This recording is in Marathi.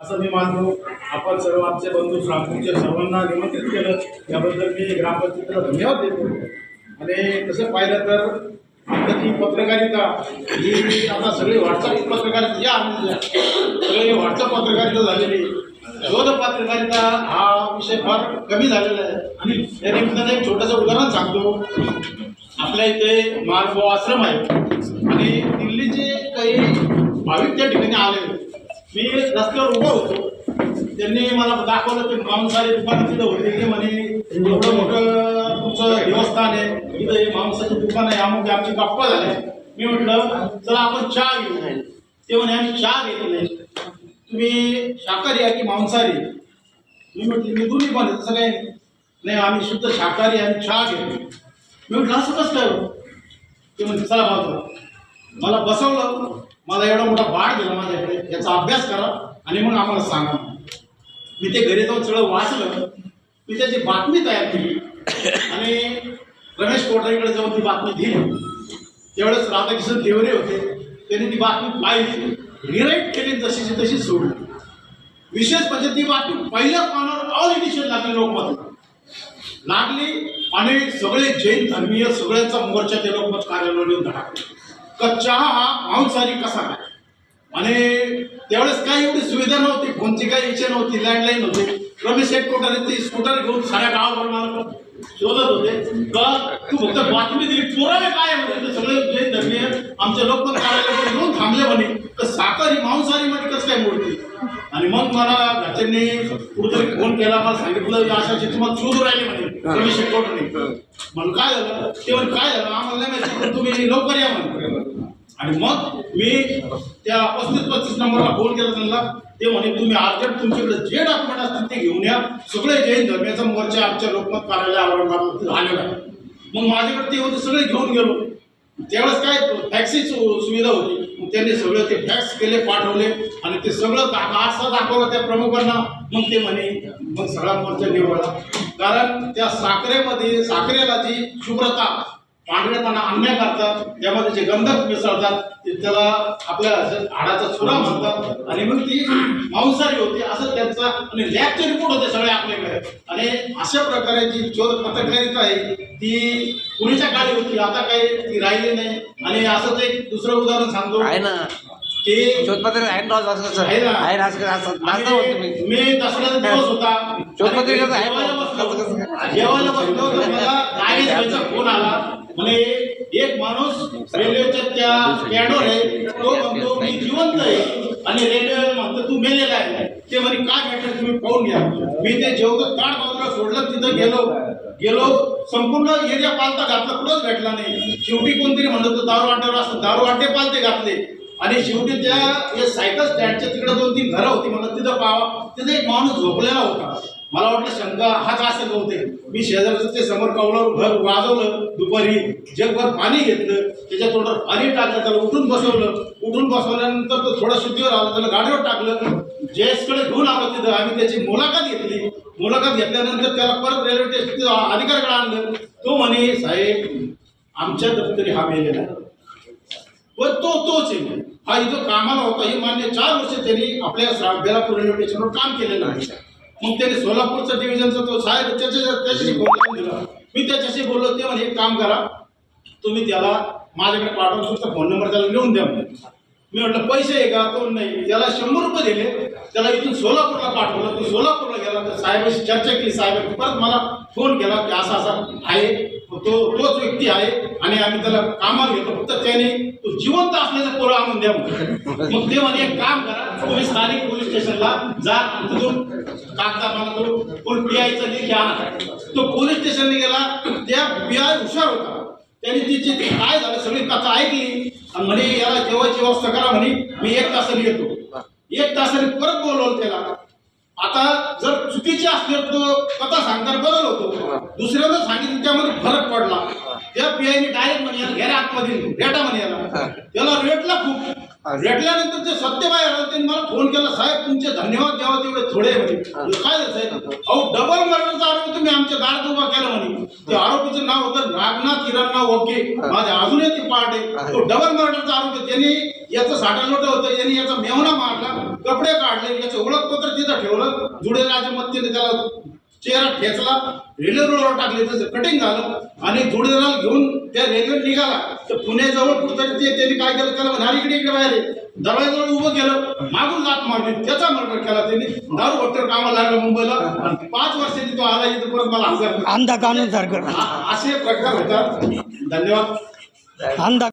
असं मी मानतो. आपण सर्व आमचे बंधू श्रामपूरच्या सर्वांना निमंत्रित केलं. याबद्दल मी ग्रामपंचायतीला धन्यवाद देतो. आणि तसं पाहिलं तर आताची पत्रकारिता ही आता सगळी व्हॉट्सअप पत्रकारिता या सगळी व्हॉट्सअप पत्रकारिता झालेली शोध पत्रकारिता हा विषय फार कमी झालेला आहे. आणि त्या निमित्तानं एक छोटंसं उदाहरण सांगतो. आपल्या इथे मालभो आश्रम आहे. आणि दिल्लीचे काही भाविक त्या ठिकाणी आले मी रस्त्यावर उभा होतो. त्यांनी मला दाखवलं ते मांसाहारी दुकान तिथं होते. ते म्हणे एवढं मोठं तुमचं देवस्थान आहे. इथं हे मांसाचं दुकान आहे. अमुक आमची गप्पा झाल्या मी म्हटलं चला आपण चहा घेऊ ते म्हणे आम्ही चहा घेतली नाही तुम्ही शाकाहारी आहे की मांसाहारी? मी म्हटली मी दोन्ही पण आहे, तसं काही नाही. आम्ही शुद्ध शाकाहारी आणि चहा घेतो. मी म्हटलं असं कसं हो? ते म्हणजे चला बाजूला मला बसवलं. मला एवढा मोठा बाळ दिला माझ्याकडे याचा अभ्यास करा आणि मग आम्हाला सांगा. मी ते घरी जाऊन सगळं वाचलं मी त्याची बातमी तयार केली. आणि रमेश कोठारीकडे जाऊन ती बातमी दिली. त्यावेळेस राधाकिशन देवरे होते त्यांनी ती बातमी पाहिली रिराईट केली जशीची तशी सोडली. विशेष म्हणजे ती बातमी पहिल्या पानावर ऑल एडिशन लागली लोकमत. लागली आणि सगळे जैन धर्मीय सगळ्यांचा मोर्चा ते लोकमत कार्यालयावर धडकले. का चहा हा मांसाहारी कसा काय? आणि त्यावेळेस काही एवढी सुविधा नव्हती फोनची काही इच्छा नव्हती लँडलाईन होते. रमेश हेडक्वार्टर ते स्कूटर घेऊन साऱ्या गावावर मला शोधत होते. का तू फक्त बातमी दिली पुरावे काय म्हणजे? सगळे जैन धर्मीय आमच्या लोकमत कार्यालयावर येऊन थांबले म्हणे. तर साखरी मांसाहारी मध्ये कसं काय मोडते? आणि मग मला घरच्यांनी कुठेतरी फोन केला मला सांगितलं अशा तुम्हाला शोधू राहिले म्हणे. रमेश हेडक्वार्टरने म्हणून काय झालं? ते म्हणे काय झालं? आम्हाला नाही माहिती तुम्ही लवकर या म्हणून. आणि मग मी त्या पस्तीस पस्तीस नंबरला फोन केला त्यांना. ते म्हणे तुम्ही अर्जंट तुमच्याकडे जे डॉक्युमेंट असतील ते घेऊन या. सगळे जैन धर्माचा मोर्चा आमच्या लोकमत कार्यालय औरंगाबाद झालेला आहे. मग माझ्याकडे ते होते सगळे घेऊन गेलो. त्यावेळेस काय टॅक्सी सु- सुविधा होती. त्यांनी सगळं ते फॅक्स केले पाठवले आणि ते सगळं दाखवा असं दाखवलं त्या प्रमुखांना. मग ते म्हणे मग सगळा मोर्चा निवडला कारण त्या साखरेमध्ये साखरेला जी शुभ्रता पांढरेपणा आणण्याकरता त्यामध्ये जे गंधक मिसळतात ते त्याला आपल्या हाडाचा चुरा म्हणतात. आणि मग ती मांसाहारी होती असं त्यांचा आणि लॅबचे रिपोर्ट होते सगळे आपल्याकडे. आणि अशा प्रकारे जी शोध पत्रकारिता आहे ती पूर्वीच्या काळी होती. आता काही ती राहिली नाही. आणि असंच एक दुसरं उदाहरण सांगतो. आहे ना. शोधपत्र आहे ना आहे मी. दसऱ्याचा दिवस होता. जेवायला. बसलो. जेवायला बसलो तर मला फोन आला. म्हणे एक माणूस रेल्वेच्या त्या कॅडोर आहे तो म्हणतो मी जिवंत आहे. आणि रेल्वे म्हणतो तू मेलेला आहे. ते म्हणे काय भेटलं? तुम्ही पाहून घ्या. मी ते जेवढं काळ बाजूला सोडलं तिथं गेलो. गेलो संपूर्ण एरिया पालता घातला कुठंच भेटला नाही. शेवटी कोणतरी म्हणत दारू वाटेवर असं दारू अड्डे पालते घातले. आणि शेवटी त्या या सायकल स्टँडच्या तिकडे दोन तीन घरं होती. मला तिथं पाहावं तिथं एक माणूस झोपलेला होता. मला वाटलं शंका हाच असं होते मी शेजारचं ते समोर कवलावर घर वाजवलं दुपारी जगभर पाणी घेतलं त्याच्या तोंडावर पाणी टाकलं त्याला उठून बसवलं. उठून बसवल्यानंतर तो थोडा शुद्धीवर आला त्याला गाडीवर टाकलं. जयसकडे घेऊन आलो तिथं. आम्ही त्याची मुलाखत घेतली. मुलाखत घेतल्यानंतर त्याला परत रेल्वे स्टेशन अधिकाऱ्याकडे आणलं. तो म्हणे साहेब आमच्या दफ्तरी हा मेलेला आहे. व तो तोच आहे. हा इथं कामाला होता हे मान्य चार वर्ष त्यांनी आपल्या श्रा- बेलापूर स्टेशनवर काम केलेलं आहे. मग त्यांनी सोलापूरचा डिव्हिजनचा तो साहेब त्याच्या त्याच्याशी बोलून दिला. मी त्याच्याशी बोललो ते म्हणजे एक काम करा तुम्ही त्याला माझ्याकडे पाठवून तुमचा फोन नंबर त्याला लिहून द्या म्हणजे मी म्हटलं पैसे आहे का? तो नाही. त्याला शंभर रुपये दिले. त्याला इथून सोलापूरला पाठवलं. तो सोलापूरला गेला. तर साहेबांशी चर्चा केली. साहेबांनी परत मला फोन केला की असा असा आहे. तो तोच व्यक्ती आहे आणि आम्ही त्याला कामाला घेतो. फक्त त्याने तो जिवंत असल्याचं पोरं आणून द्या मग ते म्हणजे एक काम करा. तुम्ही स्थानिक पोलीस स्टेशनला जा. तिथून कागदा मला तो कोण पी आयचा जे आणा. तो पोलीस स्टेशनला गेला. त्या पी आय हुशार होता. त्याने तिचे काय झालं? कथा ऐकली आणि म्हणे याला जेवायची व्यवस्था करा म्हणे मी एक तासाने येतो. एक तासाने परत बोलवलं त्याला. आता जर चुकीची असली तर तो कथा सांगताना बदल होतो. दुसऱ्यांदा सांगितलं त्यामध्ये फरक पडला. त्या पियाने डायरेक्ट म्हणे याला घ्या आतमध्ये रेटा म्हणे याला. त्याला रेटला खूप. रेटल्यानंतर ते सत्यबाई मला फोन केला साहेब तुमचे धन्यवाद द्यावा तेवढे थोडे म्हणे काय साहेब? अहो डबल मर्डरचा आरोप तुम्ही आमच्या दारात उभा केला म्हणे. ते आरोपीचं नाव होतं नागनाथ हिरणराव ओके माझ्या अजूनही ती पार्ट आहे. तो डबल मर्डरचा आरोप त्यांनी याचं साठा लोट होतं. यांनी याचा मेवणा मारला कपडे काढले याचे ओळख बाजूला ठेवलं. जुडेलाच्या मत्तीने त्याला चेहरा ठेचला रेल्वे रोडवर टाकले त्याचं कटिंग झालं आणि जुडेलाल घेऊन त्या रेल्वे निघाला. तर पुण्याजवळ कुठतरी ते त्यांनी काय केलं? त्याला म्हणाल इकडे इकडे बाहेर. दरवाजाजवळ उभं केलं मागून लात मारली त्याचा मर्डर केला त्यांनी. दारू भट्टर कामाला लागला मुंबईला. आणि पाच वर्षांनी तो आला इथं परत मला हजार अंधा कानून सारखं. असे प्रकार होतात. धन्यवाद. अंधा